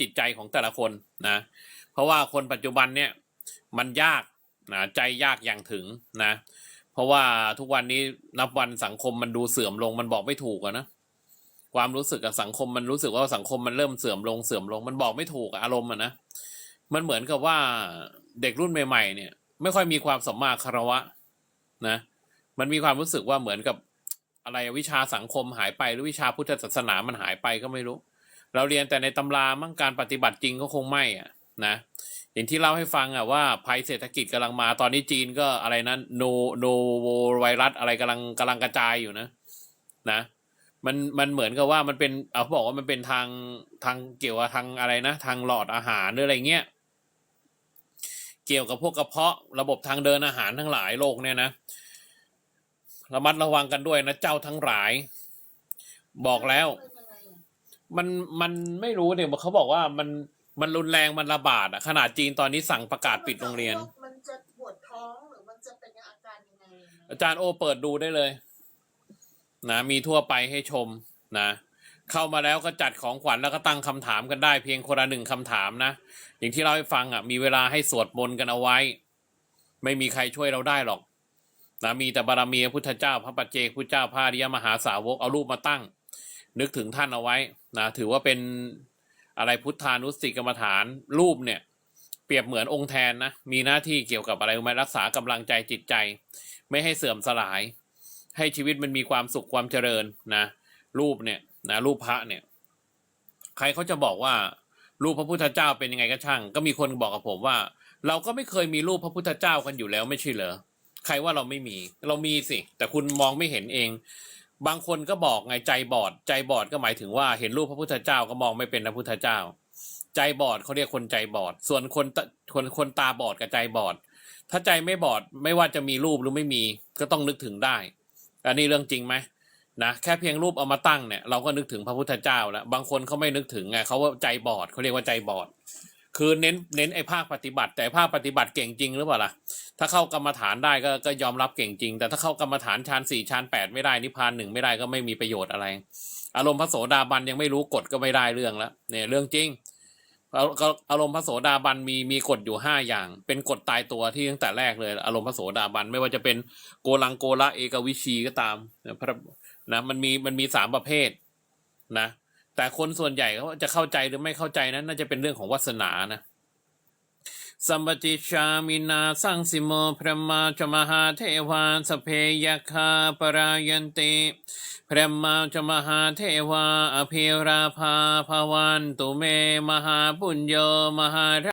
จิตใจของแต่ละคนนะ เพราะว่าคนปัจจุบันเนี่ยมันยากนะใจยากอย่างถึงนะ เพราะว่าทุกวันนี้นับวันสังคมมันดูเสื่อมลงมันบอกไม่ถูกอะนะความรู้สึกกับสังคมมันรู้สึกว่าสังคมมันเริ่มเสื่อมลงเสื่อมลง มันบอกไม่ถูกอะอารมณ์อะนะมันเหมือนกับว่าเด็กรุ่นใหม่ๆเนี่ย ไม่ค่อยมีความสมมาคารวะนะ มันมีความรู้สึกว่าเหมือนกับอะไรวิชาสังคมหายไปหรือวิชาพุทธศาสนามันหายไปก็ไม่รู้ เราเรียนแต่ในตำรามั่งการปฏิบัติจริงก็คงไม่อะนะอย่างที่เล่าให้ฟังอะว่าภัยเศรษฐกิจกำลังมาตอนนี้จีนก็อะไรนะโนโนโวไวรัสอะไรกำลังกำลังกระจายอยู่นะ นะมันมันเหมือนกับว่ามันเป็นเอาบอกว่ามันเป็นทางทางเกี่ยวกับทางอะไรนะ ทางหลอดอาหารหรืออะไรเงี้ยเกี่ยวกับพวกกระเพาะระบบทางเดินอาหารทั้งหลายโลกเนี่ยนะระมัดระวังกันด้วยนะเจ้าทั้งหลาย บอกแล้ว มันมันไม่รู้เนี่ยเขาบอกว่ามันมันรุนแรงมันระบาดอะขนาดจีนตอนนี้สั่งประกาศปิดโรงเรียน มันจะปวดท้องหรือมันจะเป็นอาการยังไงนะอาจารย์โอเปิดดูได้เลย นะ มีทั่วไปให้ชมนะเข้ามาแล้วก็จัดของขวัญแล้วก็ตั้งคำถามกันได้เพียงคนละหนึ่งคำถามนะ อย่างที่เราให้ฟังอะมีเวลาให้สวดมนต์กันเอาไว้ ไม่มีใครช่วยเราได้หรอกนะมีแต่บารมีพระพุทธเจ้า พระปัจเจกพุทธเจ้าพระอริยมหาสาวกเอารูปมาตั้ง นึกถึงท่านเอาไว้นะถือว่าเป็นอะไรพุทธานุสติกรรมฐานรูปเนี่ย เปรียบเหมือนองค์แทนนะมีหน้าที่เกี่ยวกับอะไรรู้ไมรักษากำลังใจจิตใจ ไม่ให้เสื่อมสลาย ให้ชีวิตมันมีความสุขความเจริญนะรูปเนี่ยนะรูปพระเนี่ยใครเขาจะบอกว่ารูปพระพุทธเจ้าเป็นยังไงก็ช่าง ก็มีคนบอกกับผมว่า เราก็ไม่เคยมีรูปพระพุทธเจ้ากันอยู่แล้วไม่ใช่เหรอใครว่าเราไม่มี เรามีสิ แต่คุณมองไม่เห็นเอง บางคนก็บอกไงใจบอด ใจบอดก็หมายถึงว่าเห็นรูปพระพุทธเจ้าก็มองไม่เป็นพระพุทธเจ้า ใจบอดเขาเรียกคนใจบอด ส่วนคนคนคนตาบอดกับใจบอด ถ้าใจไม่บอดไม่ว่าจะมีรูปหรือไม่มีก็ต้องนึกถึงได้ อันนี้เรื่องจริงไหมนะแค่เพียงรูปเอามาตั้งเนี่ยเราก็นึกถึงพระพุทธเจ้าแล้วบางคนเขาไม่นึกถึงไงเขาว่าใจบอดเขาเรียกว่าใจบอด คือเน้นเน้นไอ้ภาคปฏิบัติ แต่ภาคปฏิบัติเก่งจริงหรือเปล่าล่ะ ถ้าเข้ากรรมฐานได้ก็ก็ยอมรับเก่งจริง แต่ถ้าเข้ากรรมฐานฌานสี่ฌานแปดไม่ได้นิพพานหนึ่งไม่ได้ก็ไม่มีประโยชน์อะไร อารมณ์พระโสดาบันยังไม่รู้กฎก็ไม่ได้เรื่องแล้วเนี่ยเรื่องจริงอาก็อารมณ์พระโสดาบันมีมีกฎอยู่ห้าอย่าง เป็นกฎตายตัวที่ตั้งแต่แรกเลย อารมณ์พระโสดาบันไม่ว่าจะเป็นโกลังโกละเอกวิชีก็ตามนะพระนะมันมีมันมีสามประเภทนะ แต่คนส่วนใหญ่เขาจะเข้าใจหรือไม่เข้าใจนั้นน่าจะเป็นเรื่องของวาสนานะ สัมปติชามินาสังสิโมพระมาจมหาเทวาสเพยคาปรายันติพระมาจมหาเทวาอภิราภาภวันตุเมมหาปุญโยมหา